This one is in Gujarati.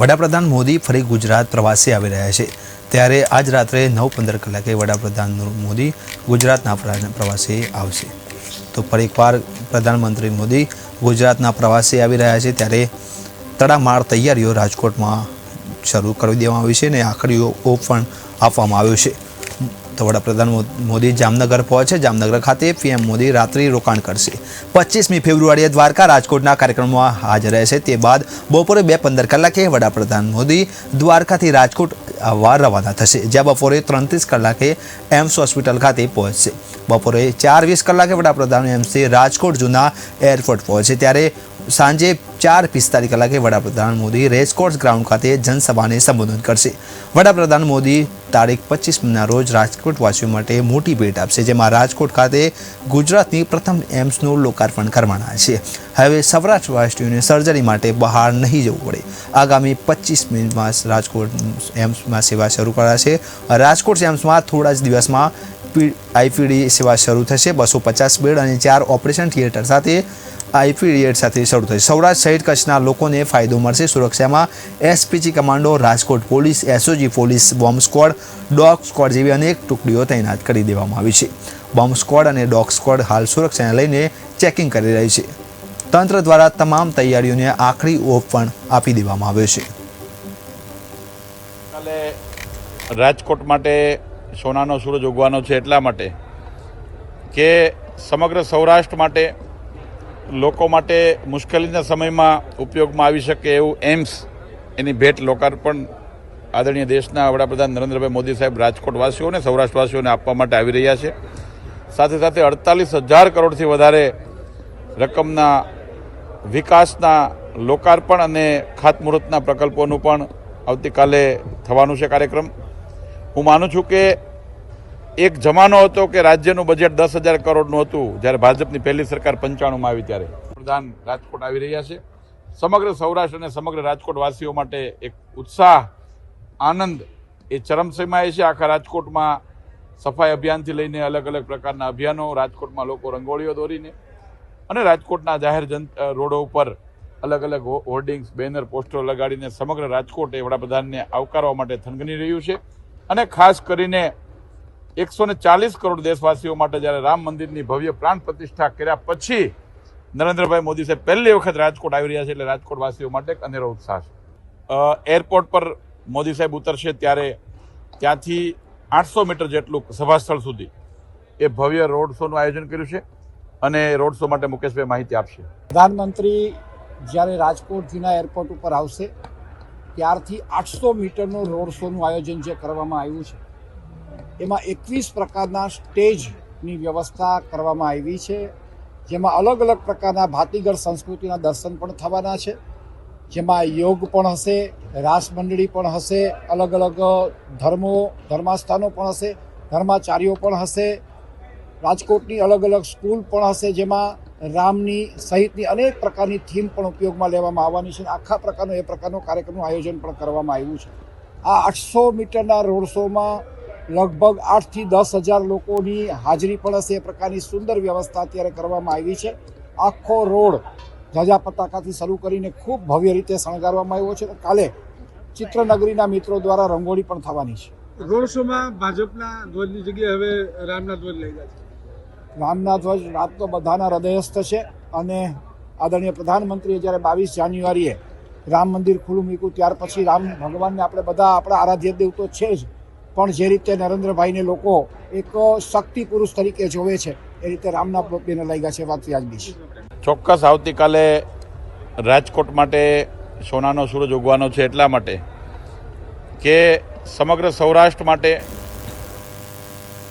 વડાપ્રધાન મોદી ફરી ગુજરાત પ્રવાસે આવી રહ્યા છે. ત્યારે આજ રાત્રે નવ પંદર કલાકે વડાપ્રધાન મોદી ગુજરાતના પ્રા- પ્રવાસે આવશે. તો ફરી એકવાર પ્રધાનમંત્રી મોદી ગુજરાતના પ્રવાસે આવી રહ્યા છે. ત્યારે તડામાર તૈયારીઓ રાજકોટમાં શરૂ કરી દેવામાં આવી છે અને આખરીઓ ઓપ પણ આપવામાં આવ્યો છે. તો વડાપ્રધાન મોદી જામનગર પહોંચે. જામનગર ખાતે પીએમ મોદી રાત્રિ રોકાણ કરશે. પચીસમી ફેબ્રુઆરીએ દ્વારકા રાજકોટના કાર્યક્રમમાં હાજર રહેશે. તે બાદ બપોરે બે પંદર કલાકે વડાપ્રધાન મોદી દ્વારકાથી રાજકોટ આવવા રવાના થશે, જ્યાં બપોરે ત્રણત્રીસ કલાકે એમ્સ હોસ્પિટલ ખાતે પહોંચશે. બપોરે ચાર વીસ કલાકે વડાપ્રધાન એમ્સથી રાજકોટ જૂના એરપોર્ટ પહોંચે. ત્યારે સાંજે ચાર પિસ્તાલીસ કલાકે વડાપ્રધાન મોદી રેસકોર્સ ગ્રાઉન્ડ ખાતે જનસભાને સંબોધન કરશે. વડાપ્રધાન મોદી તારીખ પચીસના રોજ રાજકોટવાસીઓ માટે મોટી ભેટ આપશે, જેમાં રાજકોટ ખાતે ગુજરાતની પ્રથમ એમ્સનું લોકાર્પણ કરવાના છે. હવે સૌરાષ્ટ્રવાસીઓને સર્જરી માટે બહાર નહીં જવું પડે. આગામી પચીસ મિનિટમાં રાજકોટ એમ્સમાં સેવા શરૂ કરાશે. રાજકોટ એમ્સમાં થોડા જ દિવસમાં આઈપીડી સેવા શરૂ થશે બસો પચાસ બેડ અને ચાર ઓપરેશન થિયેટર સાથે આઈપીડીએડ સાથે શરૂ થશે. સૌરાષ્ટ્ર સહિત કચ્છના લોકોને ફાયદો મળશે સુરક્ષામાં. SPG commando Rajkot police SOG police, bomb squad, dog squad જેવી અનેક ટુકડીઓ તૈનાત કરી દેવામાં આવી છે. બોમ્બ સ્ક્વોડ અને ડોગ સ્ક્વોડ હાલ સુરક્ષાને લઈને ચેકિંગ કરી રહી છે. તંત્ર દ્વારા તમામ તૈયારીઓને આખરી ઓપ પણ આપી દેવામાં આવ્યો છે. કાલે રાજકોટ માટે સોનાનો સૂરજ ઉગવાનો છે એટલા માટે કે સમગ્ર સૌરાષ્ટ્ર માટે, લોકો માટે મુશ્કેલીના સમયમાં ઉપયોગમાં આવી શકે એવું એમ્સ એની ભેટ લોકાર્પણ આદરણીય દેશના વડાપ્રધાન નરેન્દ્રભાઈ મોદી સાહેબ રાજકોટવાસીઓને, સૌરાષ્ટ્રવાસીઓને આપવા માટે આવી રહ્યા છે. સાથે સાથે અડતાલીસ હજાર કરોડથી વધારે રકમના વિકાસના લોકાર્પણ અને ખાતમુહૂર્તના પ્રકલ્પોનું પણ આવતીકાલે થવાનું છે કાર્યક્રમ. હું માનું છું કે એક જમાનો હતો કે રાજ્યનું બજેટ દસ હજાર કરોડનું હતું, જ્યારે ભાજપની પહેલી સરકાર પંચાણુંમાં આવી ત્યારે. પ્રધાન રાજકોટ આવી રહ્યા છે. સમગ્ર સૌરાષ્ટ્ર અને સમગ્ર રાજકોટ વાસીઓ માટે એક ઉત્સાહ, આનંદ એ ચરમસીમાએ છે. આખા રાજકોટમાં સફાઈ અભિયાનથી લઈને અલગ અલગ પ્રકારના અભિયાનો, રાજકોટમાં લોકો રંગોળીઓ દોરીને અને રાજકોટના જાહેર જન રોડો ઉપર અલગ અલગ હોર્ડિંગ્સ, બેનર, પોસ્ટરો લગાડીને સમગ્ર રાજકોટ એ વડાપ્રધાનને આવકારવા માટે થનગની રહ્યું છે. અને ખાસ કરીને એકસો ને ચાલીસ કરોડ દેશવાસીઓ માટે જ્યારે રામ મંદિરની ભવ્ય પ્રાણ પ્રતિષ્ઠા કર્યા પછી નરેન્દ્રભાઈ મોદી સાહેબ પહેલી વખત રાજકોટ આવી રહ્યા છે એટલે રાજકોટવાસીઓ માટે એક અનેરો ઉત્સાહ છે. એરપોર્ટ પર મોદી સાહેબ ઉતરશે ત્યારે ત્યાંથી આઠસો મીટર જેટલું સભાસ્થળ સુધી એ ભવ્ય રોડ શોનું આયોજન કર્યું છે અને રોડ શો માટે મુકેશભાઈ માહિતી આપશે. પ્રધાનમંત્રી જ્યારે રાજકોટ જૂના એરપોર્ટ ઉપર આવશે, ત્યારથી આઠસો મીટરનો રોડ શોનું આયોજન જે કરવામાં આવ્યું છે એમાં એકવીસ પ્રકારના સ્ટેજની વ્યવસ્થા કરવામાં આવી છે. જેમાં અલગ અલગ પ્રકારના ભાતીગળ સંસ્કૃતિના દર્શન પણ થવાના છે. જેમાં યોગ પણ હશે રાસ મંડળી પણ હશે, અલગ અલગ ધર્મો, ધર્માસ્થાનો પણ હશે, ધર્માચાર્યો પણ હશે, રાજકોટની અલગ અલગ સ્કૂલ પણ હશે, જેમાં રામની સહિતની અનેક પ્રકારની થીમ પણ ઉપયોગમાં લેવામાં આવવાની છે આખા પ્રકારનો એ પ્રકારનો કાર્યક્રમનું આયોજન પણ કરવામાં આવ્યું છે. આ આઠસો મીટરના રોડ શોમાં લગભગ આઠથી દસ હજાર લોકોની હાજરી પણ હશે. એ પ્રકારની સુંદર વ્યવસ્થા અત્યારે કરવામાં આવી છે. આખો રોડ ધજા પતાકાથી શરૂ કરીને ખૂબ ભવ્ય રીતે શણગારવામાં આવ્યો છે કાલે ચિત્રનગરીના મિત્રો દ્વારા રંગોળી પણ થવાની છે. રોડ શોમાં ભાજપના ધ્વજની જગ્યાએ હવે રામના ધ્વજ લઈ ગયા છે. રામના ધ્વજ રાત તો બધાના હૃદયસ્થ છે અને આદરણીય પ્રધાનમંત્રીએ જ્યારે બાવીસ જાન્યુઆરીએ રામ મંદિર ખુલ્લું મૂક્યું ત્યાર પછી રામ ભગવાનને આપણે બધા આપણા આરાધ્ય દેવ તો છે જ. પણ જે રીતે નરેન્દ્રભાઈને લોકો એક શક્તિ પુરુષ તરીકે જોવે છે, એ રીતે રામના બેને લાગ્યા છે વાત વ્યાજબી છે. ચોક્કસ આવતીકાલે રાજકોટ માટે સોનાનો સૂરજ ઉગવાનો છે એટલા માટે કે સમગ્ર સૌરાષ્ટ્ર માટે